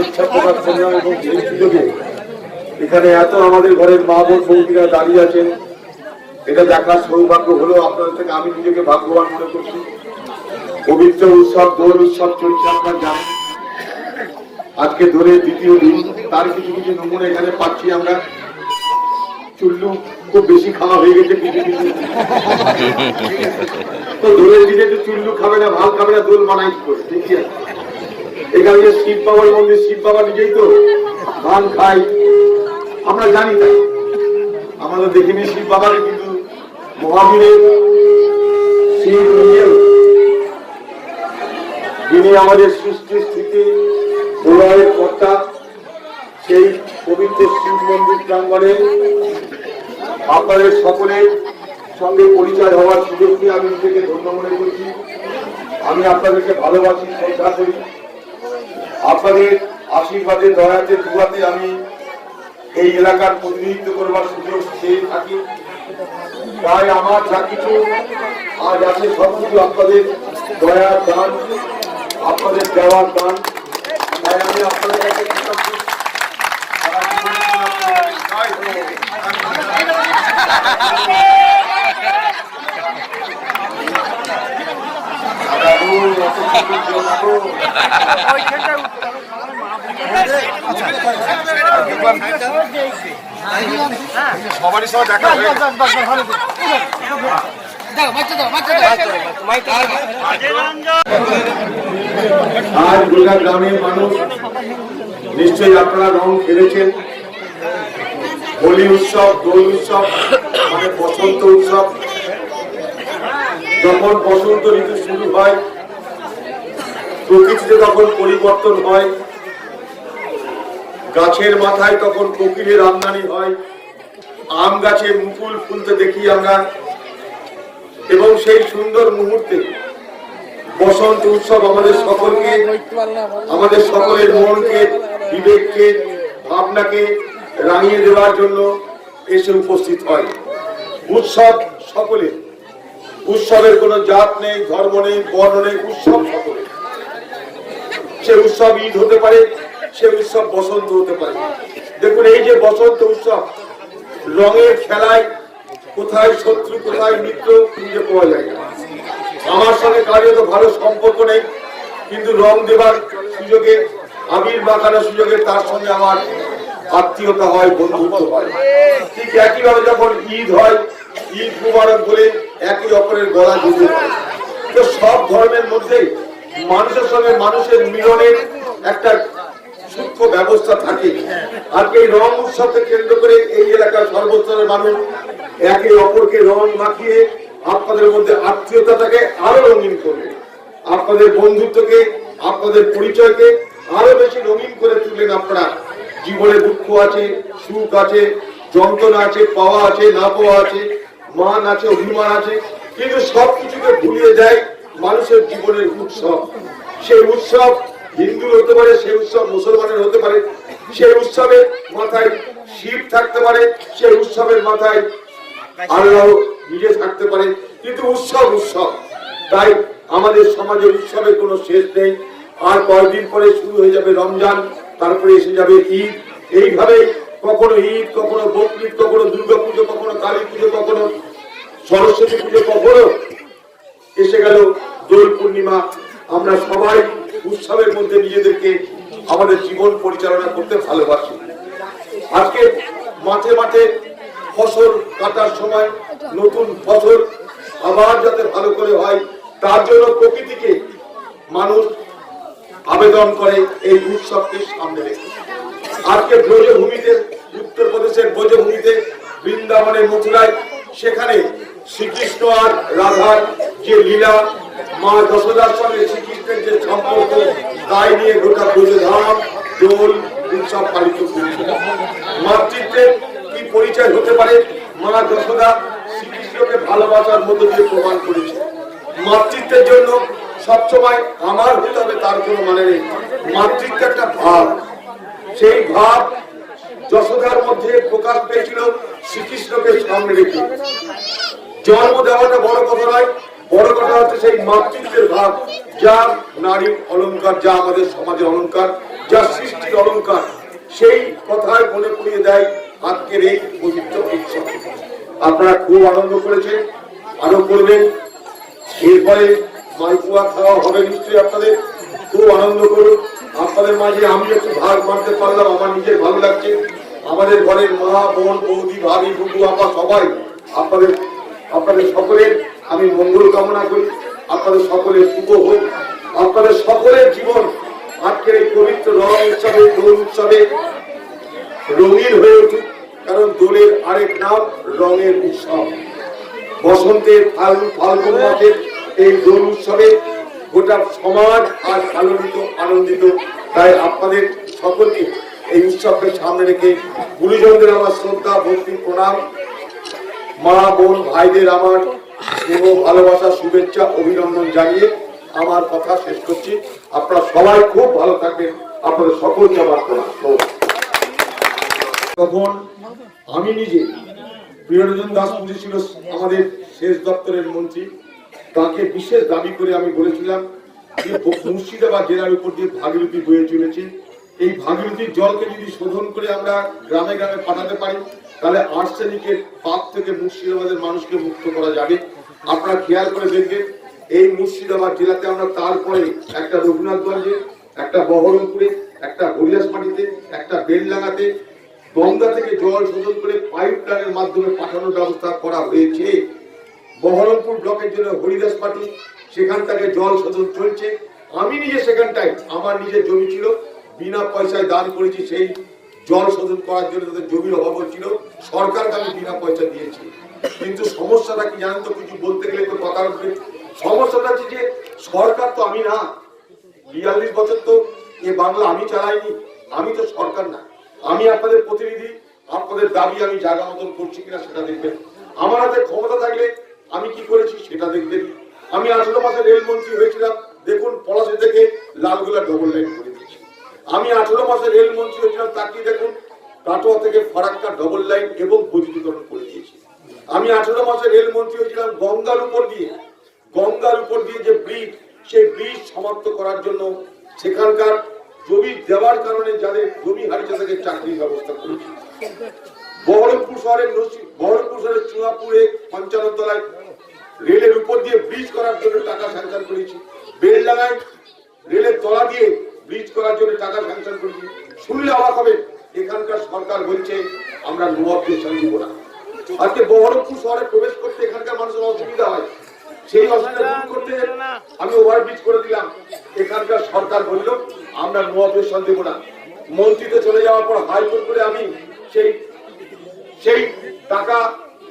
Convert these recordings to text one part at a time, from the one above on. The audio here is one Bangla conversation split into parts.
ইচ্ছা এখানে এত আমাদের ঘরের মা বোন বৌদিরা দাঁড়িয়ে আছেন, এটা দেখার সৌভাগ্য হলো আপনাদের থেকে আমি নিজেকে ভাগ্যবান মনে করছি। পবিত্র উৎসব, দোল উৎসব চলছে আপনার জানেন। আজকে দোলের দ্বিতীয় দিন, তার কিছু কিছু নমুনা এখানে পাচ্ছি আমরা। চুল্লু খুব বেশি খাওয়া হয়ে গেছে কিছু কিছু। তো দোলের দিকে তো চুল্লু খাবে না ভালো খাবে না, দোল মানাই কি করে? আছে এখানে যে শিব বাবার মন্দির, শিব বাবা নিজেই তো ধান খাই আমরা জানি তাই। আমরা দেখিনি শিব বাবাকে, কিন্তু মহাবীরের শিব যিনি আমাদের সৃষ্টি স্থিতি প্রলয়ের কর্তা, সেই পবিত্র শিব মন্দির প্রাঙ্গণে আপনাদের সকলের সঙ্গে পরিচয় হওয়ার সুযোগ দিয়ে আমি নিজেকে ধন্য মনে করছি। আমি আপনাদেরকে ভালোবাসি, শ্রদ্ধা করি। আপনাদের আশীর্বাদে, দয়াতে দুয়াতে আমি এই এলাকার প্রতিনিধিত্ব করবার সুযোগ পেয়ে থাকি। তাই আমার যা কিছু আজ আছে সব কিছু আপনাদের দয়ার দান আপনাদের দেওয়ার দান। তাই আমি আপনাদের কাছে সবারই সহ দেখা আজ গোটা গ্রামের মানুষ নিশ্চয়ই আপনারা রং খেলেছেন। হোলি উৎসব দোল উৎসব মানে বসন্ত উৎসব। যখন বসন্ত ঋতু শুরু হয় প্রকৃতিতে তখন পরিবর্তন হয়। গাছের মাথায় তখন কোকিলের আমদানি হয়। আম গাছে মুকুল ফুলতে দেখি আমরা। এবং সেই সুন্দর মুহূর্তে বসন্ত উৎসব আমাদের সকলকে, আমাদের সকলের মনকে, বিবেককে, ভাবনাকে রাঙিয়ে দেওয়ার জন্য এসে উপস্থিত হয়। উৎসব সকলের উৎসবের কোনো জাত নেই, ধর্ম নেই, বর্ণ নেই, উৎসব সকলের সে উৎসব ঈদ হতে পারে, সে উৎসব বসন্ত হতে পারে। দেখুন, এই যে বসন্ত উৎসব, রঙের খেলায় কোথায় শত্রু, কোথায় মিত্র, খুঁজে পাওয়া যায় আমার সঙ্গে কারও তো ভালো সম্পর্ক নেই, কিন্তু রং দেবার সুযোগে, আবির মাখানোর সুযোগে তার সঙ্গে আমার আত্মীয়তা হয়, বন্ধুত্ব হয়। ঠিক একইভাবে যখন ঈদ হয়, ঈদ মুবারক বলে একে অপরের গলা জুড়ে তো সব ধর্মের মধ্যে মানুষের সঙ্গে মানুষের মিলনের একটা সূক্ষ্ম ব্যবস্থা থাকে। আর এই রং উৎসবকে কেন্দ্র করে এই এলাকার সর্বস্তরের মানুষ একে অপরকে রং মাখিয়ে আপনাদের মধ্যে আত্মীয়তাটাকে আরও রঙিন করবে। আপনাদের বন্ধুত্বকে, আপনাদের পরিচয়কে আরও বেশি রঙিন করে তুললেন আপনারা। জীবনে দুঃখ আছে, সুখ আছে, যন্ত্রণা আছে, পাওয়া আছে, না পাওয়া আছে, মান আছে, অভিমান আছে, কিন্তু সবকিছুকে ভুলিয়ে দেয় মানুষের জীবনের উৎসব। সেই উৎসব হিন্দুর হতে পারে, সেই উৎসব মুসলমানের হতে পারে, সেই উৎসবের মাথায় শিব থাকতে পারে, সেই উৎসবের মাথায় আল্লাহ নিজে থাকতে পারে। কিন্তু উৎসব উৎসব। তাই আমাদের সমাজে উৎসবের কোনো শেষ নেই। আর কয়েকদিন পরে শুরু হয়ে যাবে রমজান, তারপরে এসে যাবে ঈদ। এইভাবে কখনো ঈদ, কখনো বকরিদ কখনো দুর্গা পুজো কখনো কালী পুজো, কখনো সরস্বতী পুজো, কখনো এসে গেল দোল পূর্ণিমা। আমরা সবাই উৎসবের মধ্যে নিজেদেরকে আমাদের জীবন পরিচালনা করতে ভালোবাসি। আজকে মাঠে মাঠে ফসল কাটার সময় নতুন ফসল আবার যাতে ভালো করে হয়, তার জন্য প্রকৃতিকে মানুষ আবেদন করে এই উৎসবকে সামনে রেখে। আজকে ব্রজভূমিতে, উত্তরপ্রদেশের ব্রজভূমিতে বৃন্দাবনের মথুরায় সেখানে শ্রীকৃষ্ণ আর রাধার যে লীলা, মা যশোদার সঙ্গে শ্রীকৃষ্ণের যে সম্পর্ক, তাই নিয়ে গোটা ব্রজধাম দোল, উৎসব পালিত হয়েছিল মাতৃত্বের কি পরিচয় হতে পারে? মা যশোদা শ্রীকৃষ্ণকে ভালোবাসার মধ্য দিয়ে প্রমাণ করেছে। মাতৃত্বের জন্য সবসময় আমার হতে হবে তার কোনো মানে নেই। মাতৃত্ব একটা ভাব। সেই ভাব যশোদার মধ্যে প্রকাশ পেয়েছিল শ্রীকৃষ্ণকে সামনে রেখে। জন্ম দেওয়াটা বড় কথা নয়, বড় কথা হচ্ছে সেই মাতৃত্বের ভাব যা নারীর অলংকার, যা আমাদের সমাজের অলংকার যা সৃষ্টির অলংকার, সেই কথায় মনে করিয়ে দেয় আজকের এই পবিত্র উৎসব। আপনারা খুব আনন্দ করেছেন, আরও করবেন। এরপরে মালপুয়া খাওয়া হবে নিশ্চয়ই আপনাদের। খুব আনন্দ করুন। আপনাদের মাঝে আমি একটু ভাগ মানতে পারলাম, আমার নিজের ভালো লাগছে। আমাদের ঘরের মা, বোন, বৌদি, ভাবি বুবু আপা সবাই আপনাদের আপনাদের সকলের আমি মঙ্গল কামনা করি। আপনাদের সকলের শুভ হোক। আপনাদের সকলের জীবন আজকের এই পবিত্র রং উৎসবে, দোল উৎসবে রঙিন হয়ে উঠুক। কারণ দোলের আরেক নাম রঙের উৎসব। বসন্তের ফাল্গুন ফাল্গুন মাসের এই দোল উৎসবে গোটা সমাজ আর আনন্দিত আনন্দিত। তাই আপনাদের সকলকে এই উৎসবকে সামনে রেখে গুরুজনদের আমার শ্রদ্ধা, ভক্তি, প্রণাম মা, বোন, ভাইদের আমার স্নেহ, ভালোবাসা, শুভেচ্ছা, অভিনন্দন জানিয়ে আমার কথা শেষ করছি। আপনারা সবাই খুব ভালো থাকবেন। আপনাদের সকলকে আমার তখন আমি নিজে প্রিয়রঞ্জন দাস পুজো ছিল আমাদের শেষ দপ্তরের মন্ত্রী। তাকে বিশেষ দাবি করে আমি বলেছিলাম যে, মুর্শিদাবাদ জেলার উপর দিয়ে ভাগীরথী বয়ে চলেছে। এই ভাগীরথীর জলকে যদি শোধন করে আমরা গ্রামে গ্রামে পাঠাতে পারি তাহলে আর্সেনিকের পাপ থেকে মুর্শিদাবাদের মানুষকে মুক্ত করা যাবে। আপনারা খেয়াল করে দেখবেন, এই মুর্শিদাবাদ জেলাতে আমরা তারপরে একটা রঘুনাথগঞ্জে, একটা বহরমপুরে, একটা হরিদাসমাটিতে একটা বেলডাঙ্গাতে গঙ্গা থেকে জল শোধন করে পাইপ লাইনের মাধ্যমে পাঠানোর ব্যবস্থা করা হয়েছে। বহরমপুর ব্লকের জন্য হরিদাস পার্টি সেখান থেকে জল শোধন চলছে। আমি নিজে সেখানটায়, আমার নিজের জমি ছিল, বিনা পয়সায় দান করেছি সেই জল শোধন করার জন্য তাদের জমির অভাব ছিল। সরকারকে আমি বিনা পয়সা দিয়েছি। কিন্তু সমস্যাটা কি জানেন তো কিছু বলতে গেলে তো কথা উঠবে। সমস্যাটা হচ্ছে যে সরকার তো আমি না, বিয়াল্লিশ বছর তো এ বাংলা আমি চালাইনি, আমি তো সরকার না। আমি আপনাদের প্রতিনিধি, আপনাদের দাবি আমি জায়গা মতন করছি কিনা সেটা দেখবেন। আমার হাতে ক্ষমতা থাকলে আমি কি করেছি সেটা দেখবেন। আমি আঠারো মাসে রেলমন্ত্রী হয়েছিলাম, দেখুন পলাশি থেকে লালগোলা ডবল লাইন করে দিয়েছি। আমি আঠারো মাসে রেলমন্ত্রী হয়েছিলাম, তাকিয়ে দেখুন কাটোয়া থেকে ফারাক্কা ডবল লাইন এবং বৈদ্যুতিকরণ করে দিয়েছি। আমি আঠারো মাসে রেলমন্ত্রী হয়েছিলাম, গঙ্গার উপর দিয়ে। গঙ্গার উপর দিয়ে যে ব্রিজ সেই ব্রিজ সমাপ্ত করার জন্য সেখানকার জমি দেওয়ার কারণে যাদের জমি হারিয়েছে তাদের চাকরির ব্যবস্থা করেছি। বহরমপুর শহরের বহরমপুর শহরের চুয়াপুরে পঞ্চান্ন তলায় রেলের উপর দিয়ে ব্রিজ করার জন্য টাকা স্যাংশন করেছি। বেলডাঙ্গায় রেলের তলা দিয়ে ব্রিজ করার জন্য টাকা স্যাংশন করেছি। শুনলে অবাক হবে এখানকার সরকার বলছে, আমরা নোয়াবদের দিব না। আজকে বহরমপুর শহরে প্রবেশ করতে এখানকার মানুষের অসুবিধা হয়। সেই অসুবিধা করতে আমি ওভারব্রিজ করে দিলাম। এখানকার সরকার বলল, আমরা না। মন্ত্রীতে চলে যাওয়ার পর হাইকোর্ট করে আমি সেই সেই টাকা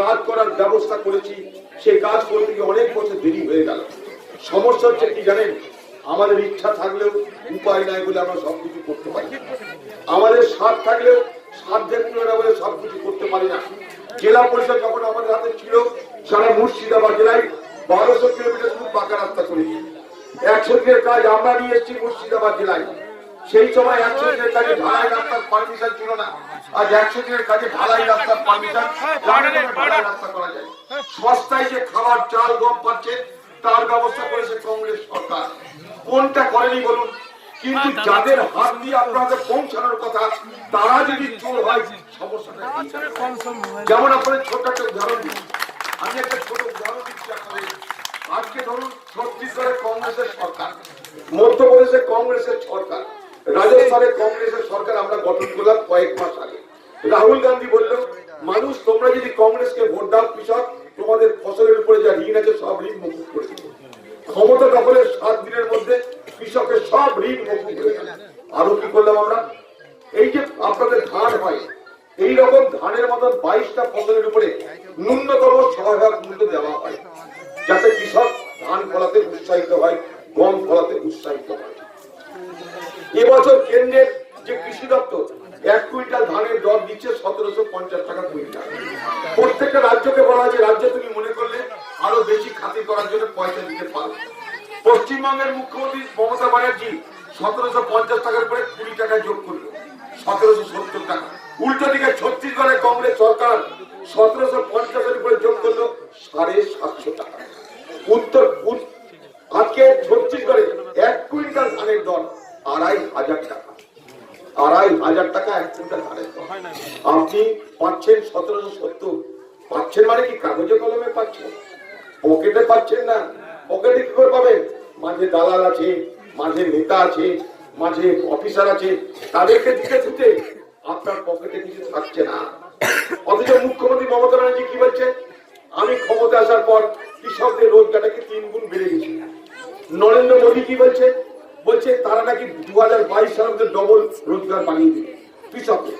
কাজ করার ব্যবস্থা করেছি। সেই কাজ করতে গিয়ে অনেক বছর দেরি হয়ে গেল। সমস্যা হচ্ছে কি জানেন? আমাদের ইচ্ছা থাকলেও উপায় নাই বলে আমরা সবকিছু করতে পারি আমাদের স্বাদ থাকলেও সাধ্যের তুলনা বলে সবকিছু করতে পারি না। জেলা পরিষদ যখন আমাদের হাতে ছিল, সারা মুর্শিদাবাদ জেলায় বারোশো কিলোমিটার শুধু পাকা রাস্তা করেছি। একশো দিনের কাজ আমরা নিয়ে এসেছি মুর্শিদাবাদ জেলায়। সেই সময় একশো দিনের কাজে ঢালাই রাস্তার পারমিশন ছিল না। আজ একশো দিনের কাজে ঢালাই রাস্তার পারমিশন রাস্তা করা যায়। সস্তায় যে খাবার, চাল, গম পাচ্ছে, তার ব্যবস্থা করেছে কংগ্রেস সরকার। কোনটা করেনি বলুন। কিন্তু যাদের হাত দিয়ে আপনাদের পৌঁছানোর কথা তারা যদি চোর হয় সমস্যাটা যেমন আপনাদের ছোট একটা উদাহরণ দিই। আমি একটা ছোট উদাহরণ দিচ্ছি আপনাদের। আজকে ধরুন ছত্তিশগড়ে কংগ্রেসের সরকার মধ্যপ্রদেশে কংগ্রেসের সরকার রাজস্থানে কংগ্রেসের সরকার আমরা গঠন করলাম কয়েক মাস আগে। রাহুল গান্ধী বলল মানুষ তোমরা যদি কংগ্রেসকে ভোট দাও কৃষক তোমাদের ফসলের উপরে যা ঋণ আছে সব ঋণ মুকুব করে ক্ষমতা দখলের সাত দিনের মধ্যে কৃষকের সব ঋণ মুকুব হয়ে গেল আরও কি করলাম আমরা? এই যে আপনাদের ধান হয়, এই রকম ধানের মতন বাইশটা ফসলের উপরে ন্যূনতম সহায়ক মূল্য দেওয়া হয়, যাতে কৃষক ধান ফলাতে উৎসাহিত হয়, গম ফলাতে উৎসাহিত হয়। এবছর কেন্দ্রের যে কৃষি দপ্তর, এক কুইন্টাল ধানের দর দিচ্ছে সতেরোশো পঞ্চাশ টাকা কুইন্টাল। প্রত্যেকটা রাজ্যকে বলা হয় যে, রাজ্য তুমি মনে আরও বেশি খাতির করার জন্য পয়সা দিতে পারো। পশ্চিমবঙ্গের মুখ্যমন্ত্রী মমতা ব্যানার্জি সতেরোশো পঞ্চাশ টাকার উপরে কুড়ি টাকা যোগ করল। সতেরোশো সত্তর টাকা। উল্টো দিকে ছত্তিশগড়ে কংগ্রেস সরকার সতেরোশো পঞ্চাশের উপরে যোগ করল সাড়ে সাতশো টাকা। উত্তর আজকে ছত্তিশগড়ে এক কুইন্টাল ধানের দর আড়াই হাজার টাকা। আড়াই হাজার টাকা এক কুইন্টাল ধানের দর। আপনি পাচ্ছেন সতেরোশো সত্তর। পাচ্ছেন মানে কি কাগজে কলমে পাচ্ছেন? পকেটে পাচ্ছেন না। পকেটে কি করে পাবেন মাঝে দালাল আছে, মাঝে নেতা আছে, মাঝে অফিসার আছে, তাদেরকে দিতে দিতে আপনার পকেটে কিছু থাকছে না। অথচ মুখ্যমন্ত্রী মমতা ব্যানার্জি কি বলছে? আমি ক্ষমতা আসার পর কৃষকদের রোজগারটাকে তিন গুণ বেড়ে গেছে? নরেন্দ্র মোদী কি বলছে? বলছে তারা নাকি দু হাজার বাইশ মধ্যে ডবল রোজগার বাড়িয়ে দিবে কৃষকদের।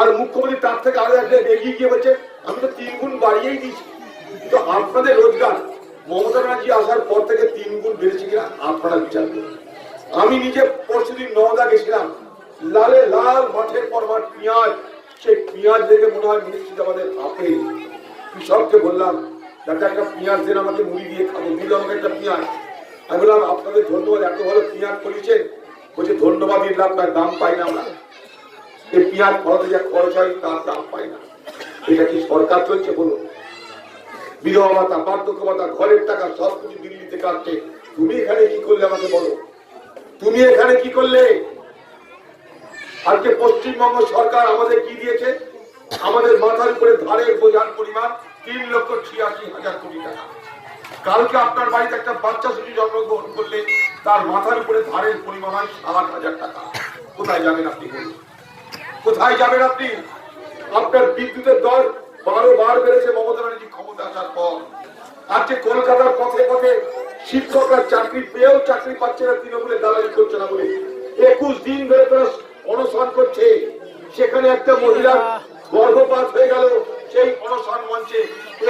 আর মুখ্যমন্ত্রী তার থেকে আরও একটা এগিয়ে গিয়ে বলছে, আমি তো তিন গুণ বাড়িয়েই দিয়েছি। তো আপনাদের রোজগার, মমতা ব্যানার্জি আসার পর থেকে তিন গুণ বেড়েছে কিনা আপনারা বিচার করুন। আমি নিজে পরশুদিন নওদা গেছিলাম। লালে লাল মাঠের পর মাঠ পেঁয়াজ, সেই পেঁয়াজ দেখে মনে হয় মুর্শিদাবাদের আপেল কৃষককে বললাম, দাদা, একটা পেঁয়াজ দেন, আমাকে মুড়ি দিয়ে খাব, দিল আমাকে একটা পেঁয়াজ। আমি বললাম, আপনাদের ধন্যবাদ, এত ভালো পেঁয়াজ করেছেন বলছে, ধন্যবাদ দিলাম তার দাম পাই না আমরা। এই পেঁয়াজ ফলাতে যা খরচ হয়, তার দাম পাই না। এটা কি সরকার চলছে বলুন? বিধবা ভাতা বার্ধক্য ভাতা ঘরের টাকা সব কিছু দিল্লিতে কাটছে তুমি এখানে কি করলে আমাকে বলো? তুমি এখানে কি করলে? আজকে পশ্চিমবঙ্গ সরকার আমাদের কি দিয়েছে? আমাদের মাথার উপরে ধারের বোঝার পরিমাণ তিন লক্ষ ছিয়াশি হাজার কোটি টাকা। কালকে আপনার বাড়িতে একটা বাচ্চা শিশু জন্মগ্রহণ করলে, তার মাথার উপরে ধারের পরিমাণ হয় সাত হাজার টাকা। কোথায় যাবেন আপনি কোথায় যাবেন আপনি? আপনার বিদ্যুতের দর বারো বার বেড়েছে মমতা ব্যানার্জি ক্ষমতা আসার পর। আজকে কলকাতার পথে পথে শিক্ষকরা চাকরি পেয়েও চাকরি পাচ্ছে না তৃণমূলের দালালি করছে না বলে। একুশ দিন ধরে তারা অনশন করছে। সেখানে একটা মহিলার গর্ভপাত হয়ে গেল সেই অনশন মঞ্চে।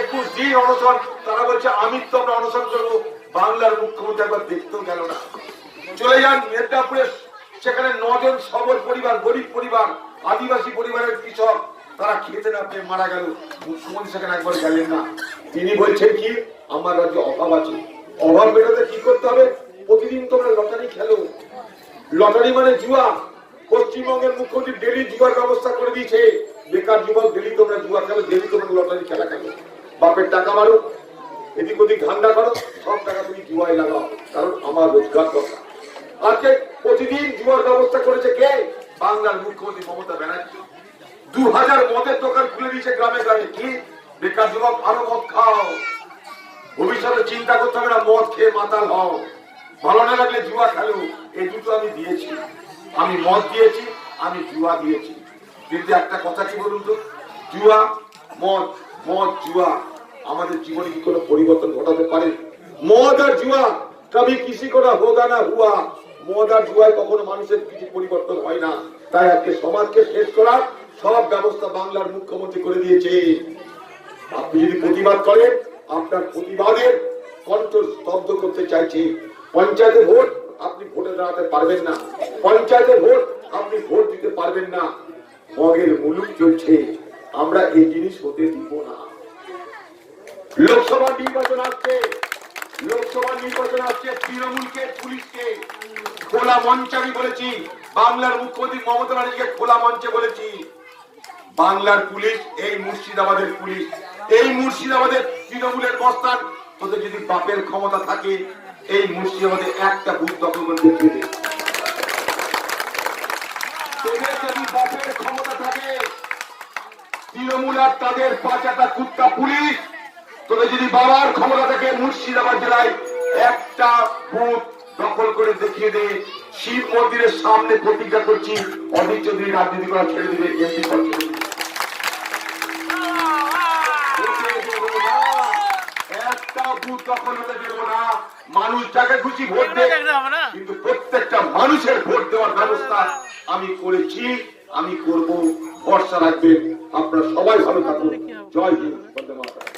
একুশ দিন অনশন, তারা বলছে, আমি তো আমরা অনশন করব। বাংলার মুখ্যমন্ত্রী একবার দেখতেও গেল না। চলে যান মেদিনীপুরে, সেখানে নজন সবল পরিবার, গরিব পরিবার, আদিবাসী পরিবারের কৃষক। তারা খেতে না পেয়ে মারা গেল। মুখ্যমন্ত্রী সেখানে একবার গেলেন না। তিনি বলছেন কি, আমার রাজ্যে অভাব আছে। অভাব মেটাতে কি করতে হবে? প্রতিদিন তোমরা লটারি খেলো। লটারি মানে জুয়া। পশ্চিমবঙ্গের মুখ্যমন্ত্রী ডেলি জুয়ার ব্যবস্থা করে দিয়েছে। বেকার যুবক ডেলি তোমরা জুয়া খেলো, ডেলি তোমরা লটারি খেলা খেলো। বাপের টাকা মারো, এদিক ওদিক ধান্দা করো, সব টাকা তুমি জুয়ায় লাগাও, কারণ আমার রোজগার দরকার। আজকে প্রতিদিন জুয়ার ব্যবস্থা করেছে কে? বাংলার মুখ্যমন্ত্রী মমতা ব্যানার্জি। দু হাজার মদের দোকান খুলে দিয়েছে গ্রামে গ্রামে। কি? বেকার যুবক আরও মদ খাও। ভবিষ্যতে চিন্তা করতে হবে না, মদ খেয়ে মাতাল হও। ভালো না লাগলে জুয়া খেলো। এই দুটো আমি দিয়েছি। আমি মদ দিয়েছি, আমি জুয়া দিয়েছি। কিন্তু একটা কথা কি বলুন তো? জুয়া, মদ মদ, জুয়া। আমাদের জীবনে কি কোনো পরিবর্তন ঘটাতে পারে? মদ আর জুয়া কবি কিসি কোনা হোগা না হুয়া। মদ আর জুয়ায় কখনো মানুষের কিছু পরিবর্তন হয় না। তাই আজকে সমাজকে শেষ করার সব ব্যবস্থা বাংলার মুখ্যমন্ত্রী করে দিয়েছে। আপনি যদি প্রতিবাদ করেন, আপনার প্রতিবাদের কণ্ঠ স্তব্ধ করতে চাইছে। পঞ্চায়েতে ভোট আপনি ভোটে দাঁড়াতে পারবেন না। পঞ্চায়েতে ভোট আপনি ভোট দিতে পারবেন না। মগের মুলুক চলছে। আমরা এই জিনিস হতে দিব না। লোকসভা নির্বাচন আসছে। লোকসভা নির্বাচন আসছে তৃণমূলকে, পুলিশকে। খোলা মঞ্চে আমি বলেছি। বাংলার মুখ্যমন্ত্রী মমতা ব্যানার্জিকে খোলা মঞ্চে বলেছি। বাংলার পুলিশ, এই মুর্শিদাবাদের পুলিশ, এই মুর্শিদাবাদের তৃণমূলের বস্তান তোদের যদি বাপের ক্ষমতা থাকে, এই মুর্শিদাবাদে একটা বুথ দখল করে দেখিয়ে বাবার ক্ষমতা থাকে, মুর্শিদাবাদ জেলায় একটা দখল করে দেখিয়ে শিব মন্দিরের সামনে প্রতিজ্ঞা করছি চৌধুরী রাজনীতি করা ছেড়ে দিবে। মানুষ যাকে খুশি ভোট প্রত্যেকটা মানুষের ভোট দেওয়ার ব্যবস্থা আমি করেছি আমি করব। ভরসা রাখবেন। আপনারা সবাই ভালো থাকুন। জয় হিন্দ